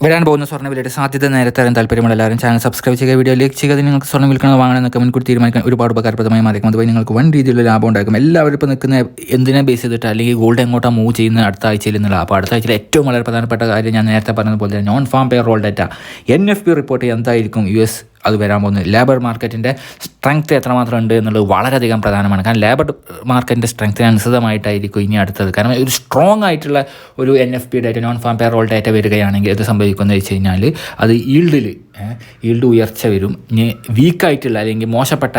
വരാൻ പോകുന്ന സ്വർണ വിലയുടെ സാധ്യത നേരത്തെ അറിയാൻ താല്പര്യമുള്ള എല്ലാവരും ചാനൽ സബ്സ്ക്രൈബ് ചെയ്യുക വീഡിയോ ലൈക്ക് ചെയ്യുക നിങ്ങൾക്ക് സ്വർണം വിൽക്കണം വാങ്ങണമെന്നൊക്കെ മുൻകൂട്ടി തീരുമാനിക്കാൻ ഒരുപാട് ഉപകാരപ്രദമായി മാറിക്കും അതുപോലെ നിങ്ങൾക്ക് വൻ രീതിയിലുള്ള ലാഭം ഉണ്ടാക്കും എല്ലാവരും ഇപ്പോൾ നിൽക്കുന്ന എന്തിനെ ബേസ് ചെയ്തിട്ട് അല്ലെങ്കിൽ ഗോൾഡ് എങ്ങോട്ടാണ് മൂവ് ചെയ്യുന്ന അടുത്ത ആഴ്ചയിൽ നിന്നുള്ള അപ്പോൾ അടുത്ത ആഴ്ചയിൽ ഏറ്റവും വളരെ പ്രധാനപ്പെട്ട കാര്യം ഞാൻ നേരത്തെ പറഞ്ഞതുപോലെ non farm payroll data N F P report എന്തായിരിക്കും? യു എസ് അത് വരാൻ പോകുന്നത്. ലേബർ മാർക്കറ്റിന്റെ സ്ട്രെങ്ത് എത്രമാത്രം ഉണ്ട് എന്നുള്ളത് വളരെയധികം പ്രധാനമാണ്. കാരണം ലേബർ മാർക്കറ്റിന്റെ സ്ട്രെങ്ത്തിന് അനുസൃതമായിട്ടായിരിക്കും ഇനി അടുത്തത്. കാരണം ഒരു സ്ട്രോങ് ആയിട്ടുള്ള ഒരു N F P data non farm payroll data വരികയാണെങ്കിൽ അത് സംഭവിക്കുമെന്ന് വെച്ച് കഴിഞ്ഞാൽ അത് ഈൽഡിൽ ഈൽഡ് ഉയർച്ച വരും. ഇനി വീക്കായിട്ടുള്ള അല്ലെങ്കിൽ മോശപ്പെട്ട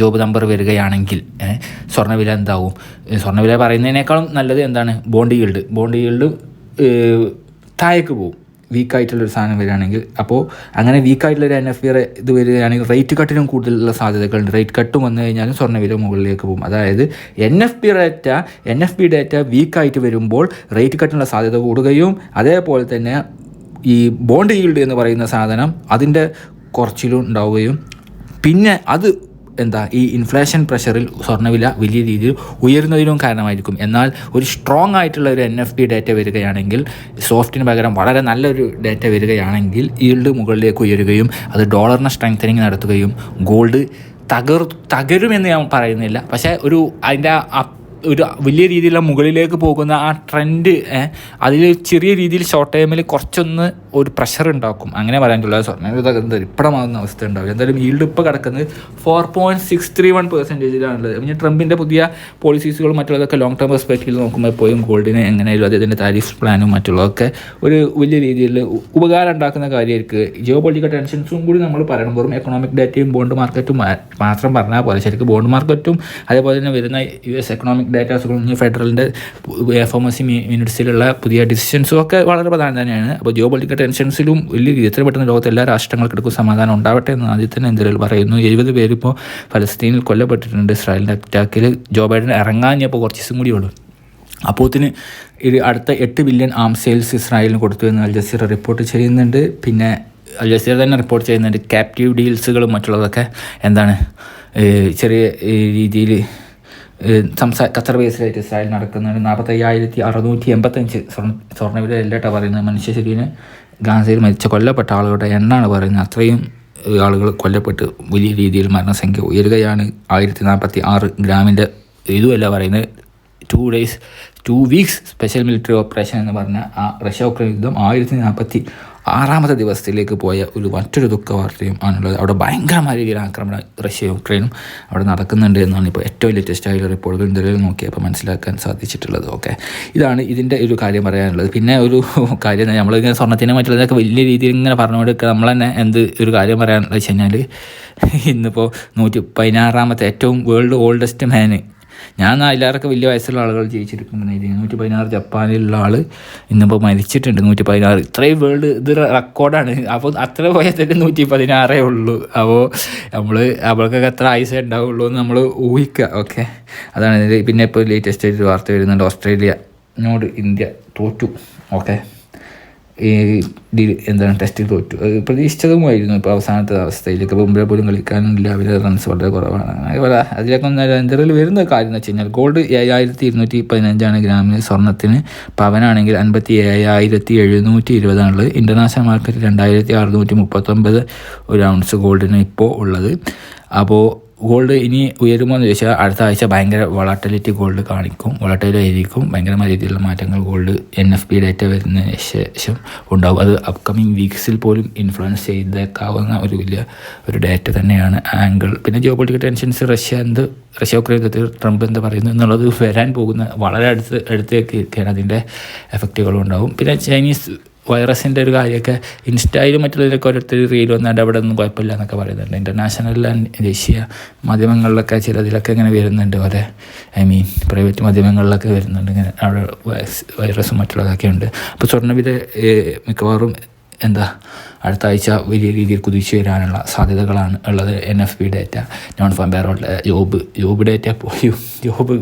ജോബ് നമ്പർ വരികയാണെങ്കിൽ സ്വർണവില എന്താവും? സ്വർണവില പറയുന്നതിനേക്കാളും നല്ലത് എന്താണ്? ബോണ്ട് ഈൽഡ് ബോണ്ട് ഈൽഡ് താഴേക്ക് പോകും വീക്കായിട്ടുള്ളൊരു സാധനം വരികയാണെങ്കിൽ അപ്പോൾ അങ്ങനെ വീക്കായിട്ടുള്ളൊരു എൻ എഫ് ബി ഇത് വരികയാണെങ്കിൽ റേറ്റ് കട്ടിനും കൂടുതലുള്ള സാധ്യതകളുണ്ട്. റേറ്റ് കട്ട് വന്നു കഴിഞ്ഞാലും സ്വർണവില മുകളിലേക്ക് പോകും. അതായത് N F B data N F B data വീക്കായിട്ട് വരുമ്പോൾ റേറ്റ് കട്ടിനുള്ള സാധ്യത കൂടുകയും അതേപോലെ തന്നെ ഈ ബോണ്ട് ഈൽഡ് എന്ന് പറയുന്ന സാധനം അതിന്റെ കുറച്ചിലും ഉണ്ടാവുകയും പിന്നെ അത് എന്താ ഈ ഇൻഫ്ലേഷൻ പ്രഷറിൽ സ്വർണവില വലിയ രീതിയിൽ ഉയരുന്നതിനും കാരണമായിരിക്കും. എന്നാൽ ഒരു സ്ട്രോങ് ആയിട്ടുള്ള ഒരു എൻ എഫ് പി ഡേറ്റ വരികയാണെങ്കിൽ സോഫ്റ്റിന് പകരം വളരെ നല്ലൊരു ഡാറ്റ വരികയാണെങ്കിൽ ഈൽഡ് മുകളിലേക്ക് ഉയരുകയും അത് ഡോളറിനെ സ്ട്രെങ്തനിങ് നടത്തുകയും ഗോൾഡ് തകർ തകരുമെന്ന് ഞാൻ പറയുന്നില്ല. പക്ഷേ ഒരു അതിന്റെ ഒരു വലിയ രീതിയിലുള്ള മുകളിലേക്ക് പോകുന്ന ആ ട്രെൻഡ് അതിൽ ചെറിയ രീതിയിൽ ഷോർട്ട് ടൈമിൽ കുറച്ചൊന്ന് ഒരു പ്രഷർ ഉണ്ടാക്കും. അങ്ങനെ പറയാനുള്ള സ്വർണം തകർന്നത് ഇപ്പടമാകുന്ന അവസ്ഥ ഉണ്ടാവും. എന്തായാലും ഈൽഡ് ഇപ്പോൾ കിടക്കുന്നത് four point six three one പെർസെന്റേജിലാണുള്ളത് പിന്നെ ട്രംപിന്റെ പുതിയ പോളിസീസുകളും മറ്റുള്ളതൊക്കെ ലോങ് ടേം പെർസ്പെക്റ്റീവിൽ നോക്കുമ്പോൾ എപ്പോഴും ഗോൾഡിന് എങ്ങനെയായാലും അദ്ദേഹത്തിന്റെ താരിഫ് പ്ലാനും മറ്റുള്ളതൊക്കെ ഒരു വലിയ രീതിയിൽ ഉപകാരം ഉണ്ടാക്കുന്ന കാര്യമായിരിക്കും. ജിയോ പൊളിറ്റിക്കൽ ടെൻഷൻസും കൂടി നമ്മൾ പറയണം. വെറും എക്കണോമിക് ഡാറ്റയും ബോണ്ട് മാർക്കറ്റും മാത്രം പറഞ്ഞാൽ പോലെ ശരിക്കും ബോണ്ട് മാർക്കറ്റും അതേപോലെ തന്നെ വരുന്ന യു എസ് എക്കണോമിക് ഡേറ്റാസുകളും ഫെഡറലിന്റെ എഫ് എം എസ് സി മിനിറ്റ്സിലുള്ള പുതിയ ഡിസിഷൻസും ഒക്കെ വളരെ പ്രധാനം തന്നെയാണ്. അപ്പോൾ ജിയോ പൊളിറ്റിക്കൽ ടെൻഷൻസിലും വലിയ എത്ര പെട്ടെന്ന് ലോകത്തെ എല്ലാ രാഷ്ട്രങ്ങൾക്കിടക്കും സമാധാനം ഉണ്ടാവട്ടെ എന്ന് ആദ്യം തന്നെ എന്തെങ്കിലും പറയുന്നു. എഴുപത് പേരിപ്പോൾ ഫലസ്തീനിൽ കൊല്ലപ്പെട്ടിട്ടുണ്ട്. ഇസ്രായേലിന്റെ അറ്റാക്കിൽ ജോ ബൈഡൻ ഇറങ്ങാൻ ഇപ്പോൾ കുറച്ച് ദിവസം കൂടി ഉള്ളൂ. അപ്പോത്തിന് ഇത് അടുത്ത എട്ട് ബില്യൺ ആം സെയിൽസ് ഇസ്രായേലിന് കൊടുത്തു എന്ന് അൽ ജസീറ റിപ്പോർട്ട് ചെയ്യുന്നുണ്ട്. പിന്നെ അൽ ജസീറ തന്നെ റിപ്പോർട്ട് ചെയ്യുന്നുണ്ട്. ക്യാപ്റ്റീവ് ഡീൽസുകളും മറ്റുള്ളതൊക്കെ എന്താണ് ചെറിയ രീതിയിൽ സംസാ ഖത്തർ ബേസിലായിട്ട് ഇസ്രായേൽ നടക്കുന്നുണ്ട് നാൽപ്പത്തയ്യായിരത്തി അറുന്നൂറ്റി എൺപത്തഞ്ച് സ്വർണ സ്വർണവില അല്ലേട്ടാ പറയുന്നത്. മനുഷ്യ ശരീരം ഗാസയിൽ മരിച്ച കൊല്ലപ്പെട്ട ആളുകളുടെ എണ്ണാണ് പറയുന്നത്. അത്രയും ആളുകൾ കൊല്ലപ്പെട്ട് വലിയ രീതിയിൽ മരണസംഖ്യ ഉയരുകയാണ്. ആയിരത്തി നാൽപ്പത്തി ആറ് ഗ്രാമിന്റെ ഇതുമല്ല പറയുന്നത്. Two days two weeks special military operation എന്ന് പറഞ്ഞ ആ റഷ്യ ഉക്രൈൻ യുദ്ധം ആയിരത്തി നാൽപ്പത്തി ആറാമത്തെ ദിവസത്തിലേക്ക് പോയ ഒരു മറ്റൊരു ദുഃഖ വാർത്തയും ആണുള്ളത്. അവിടെ ഭയങ്കരമായ രീതിയിൽ ആക്രമണം റഷ്യയും ഉക്രൈനും അവിടെ നടക്കുന്നുണ്ട് എന്നാണ് ഇപ്പോൾ ഏറ്റവും ലേറ്റസ്റ്റ് ആയിട്ടുള്ള റിപ്പോർട്ടുകൾ നിലവിൽ നോക്കിയപ്പോൾ മനസ്സിലാക്കാൻ സാധിച്ചിട്ടുള്ളത്. ഓക്കെ ഇതാണ് ഇതിന്റെ ഒരു കാര്യം പറയാനുള്ളത്. പിന്നെ ഒരു കാര്യം നമ്മളിങ്ങനെ സ്വർണത്തിനെ മറ്റുള്ളതൊക്കെ വലിയ രീതിയിൽ ഇങ്ങനെ പറഞ്ഞുകൊടുക്കുക നമ്മൾ തന്നെ എന്ത് ഒരു കാര്യം പറയാനുള്ളത് വെച്ച് കഴിഞ്ഞാൽ ഇന്നിപ്പോൾ നൂറ്റി പതിനാറാമത്തെ ഏറ്റവും വേൾഡ് ഓൾഡസ്റ്റ് മാന് ഞാൻ അതിലേറൊക്കെ വലിയ വയസ്സുള്ള ആളുകൾ ജീവിച്ചിരിക്കുന്നുണ്ട് നൂറ്റി പതിനാറ് ജപ്പാനിലുള്ള ആൾ ഇന്നിപ്പോൾ മരിച്ചിട്ടുണ്ട് നൂറ്റി പതിനാറ് ഇത്രയും വേൾഡ് ഇത് റെക്കോർഡാണ്. അപ്പോൾ അത്ര പോയതിൽ നൂറ്റി പതിനാറേ ഉള്ളൂ. അപ്പോൾ നമ്മൾ അവൾക്കൊക്കെ എത്ര ആയുസേ ഉണ്ടാവുള്ളൂ എന്ന് നമ്മൾ ഊഹിക്കുക. ഓക്കെ? അതാണ് പിന്നെ ഇപ്പോൾ ലേറ്റസ്റ്റ് ആയിട്ട് വാർത്ത വരുന്നുണ്ട്. ഓസ്ട്രേലിയ നോട് ഇന്ത്യ തോറ്റു. ഓക്കെ? ഈ എന്താണ് ടെസ്റ്റിൽ തോറ്റു. പ്രതീക്ഷിച്ചതുമായിരുന്നു. ഇപ്പോൾ അവസാനത്തെ അവസ്ഥയിലേക്ക് മുമ്പേ പോലും കളിക്കാനില്ല. അവരുടെ റൺസ് വളരെ കുറവാണ്. അതുപോലെ അതിലേക്ക് എന്തറിൽ വരുന്ന കാര്യം എന്ന് വെച്ച് കഴിഞ്ഞാൽ ഗോൾഡ് ഏഴായിരത്തി ഇരുന്നൂറ്റി പതിനഞ്ചാണ് ഗ്രാമിന് സ്വർണത്തിന് പവനാണെങ്കിൽ അൻപത്തി ഏഴായിരത്തി എഴുന്നൂറ്റി ഇരുപതാണുള്ളത് ഇന്റർനാഷണൽ മാർക്കറ്റ് രണ്ടായിരത്തി അറുന്നൂറ്റി മുപ്പത്തൊമ്പത് ഒരു ഔൺസ് ഗോൾഡിന് ഇപ്പോൾ ഉള്ളത്. അപ്പോൾ ഗോൾഡ് ഇനി ഉയരുമോ എന്ന് ചോദിച്ചാൽ അടുത്ത ആഴ്ച ഭയങ്കര വളട്ടിലിറ്റി ഗോൾഡ് കാണിക്കും. വളട്ടിലായിരിക്കും ഭയങ്കരമായ രീതിയിലുള്ള മാറ്റങ്ങൾ gold N F P data വരുന്നതിന് ശേഷം ഉണ്ടാകും. അത് അപ്കമിങ് വീക്സിൽ പോലും ഇൻഫ്ലുവൻസ് ചെയ്തേക്കാവുന്ന ഒരു വലിയ ഒരു ഡേറ്റ തന്നെയാണ് ആംഗിൾ പിന്നെ ജിയോ പൊളിറ്റിക്കൽ ടെൻഷൻസ് റഷ്യ എന്ത് റഷ്യ ഉക്രൈൻ ട്രംപ് എന്ത് പറയുന്നു എന്നുള്ളത് വരാൻ പോകുന്ന വളരെ അടുത്ത് അടുത്തേക്ക് അതിന്റെ എഫക്റ്റുകളും ഉണ്ടാവും. പിന്നെ ചൈനീസ് വൈറസിന്റെ ഒരു കാര്യമൊക്കെ ഇൻസ്റ്റയിലും മറ്റുള്ളവരൊക്കെ ഓരോരുത്തർ റീൽ വന്നിട്ട് അവിടെ ഒന്നും കുഴപ്പമില്ല എന്നൊക്കെ പറയുന്നുണ്ട്. ഇന്റർനാഷണൽ ദേശീയ മാധ്യമങ്ങളിലൊക്കെ ചിലതിലൊക്കെ ഇങ്ങനെ വരുന്നുണ്ട്. ഓരോ ഐ മീൻ പ്രൈവറ്റ് മാധ്യമങ്ങളിലൊക്കെ വരുന്നുണ്ട്. ഇങ്ങനെ അവിടെ വൈറസും മറ്റുള്ളതൊക്കെ ഉണ്ട്. അപ്പോൾ സ്വർണവില മിക്കവാറും എന്താ അടുത്ത ആഴ്ച വലിയ രീതിയിൽ കുതിച്ചു വരാനുള്ള സാധ്യതകളാണ് ഉള്ളത് N F P data non farm payroll job job data പോയും. ജോബ്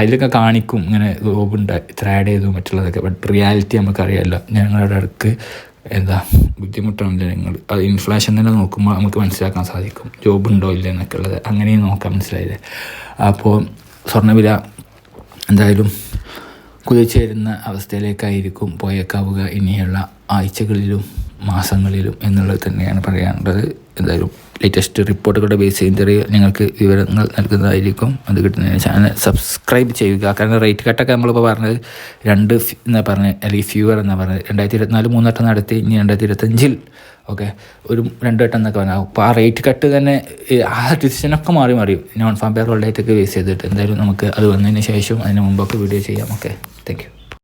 അതിലൊക്കെ കാണിക്കും ഇങ്ങനെ ജോബ് ഉണ്ട് ഇത്ര ആഡ് ചെയ്തു മറ്റുള്ളതൊക്കെ. ബട്ട് റിയാലിറ്റി നമുക്കറിയാമല്ലോ ഞങ്ങളുടെ അടുക്ക് എന്താ ബുദ്ധിമുട്ടാണ് ജനങ്ങൾ. അത് ഇൻഫ്ലേഷൻ തന്നെ നോക്കുമ്പോൾ നമുക്ക് മനസ്സിലാക്കാൻ സാധിക്കും. ജോബ് ഉണ്ടോ ഇല്ല എന്നൊക്കെ ഉള്ളത്. അങ്ങനെയും നോക്കാൻ മനസ്സിലായില്ലേ? അപ്പോൾ സ്വർണവില എന്തായാലും കുതിച്ചു വരുന്ന അവസ്ഥയിലേക്കായിരിക്കും പോയേക്കാവുക ഇനിയുള്ള ആഴ്ചകളിലും മാസങ്ങളിലും എന്നുള്ളത് തന്നെയാണ് പറയാനുള്ളത്. എന്തായാലും ലേറ്റസ്റ്റ് റിപ്പോർട്ടുകളുടെ ബേസ് ചെയ്ത് നിങ്ങൾക്ക് വിവരങ്ങൾ നൽകുന്നതായിരിക്കും. അത് കിട്ടുന്നതിന് ചാനൽ സബ്സ്ക്രൈബ് ചെയ്യുക. കാരണം റേറ്റ് കട്ടൊക്കെ നമ്മളിപ്പോൾ പറഞ്ഞത് രണ്ട് എന്നാ പറഞ്ഞത് അല്ലെങ്കിൽ ഫ്യൂവർ എന്നാണ് പറഞ്ഞത്. രണ്ടായിരത്തി ഇരുപത്തിനാല് മൂന്നെട്ടം നടത്തി ഇനി രണ്ടായിരത്തി ഇരുപത്തഞ്ചിൽ ഓക്കെ ഒരു രണ്ട് വട്ടം എന്നൊക്കെ പറഞ്ഞാൽ അപ്പോൾ ആ റേറ്റ് കട്ട് തന്നെ ആ ഡിസിഷനൊക്കെ മാറി മാറി. നോൺ ഫാം പെയർ ഹോൾഡായിട്ടൊക്കെ ബേസ് ചെയ്തിട്ട് എന്തായാലും നമുക്ക് അത് വന്നതിന് ശേഷം അതിന് മുമ്പൊക്കെ വീഡിയോ ചെയ്യാം ഓക്കെ താങ്ക്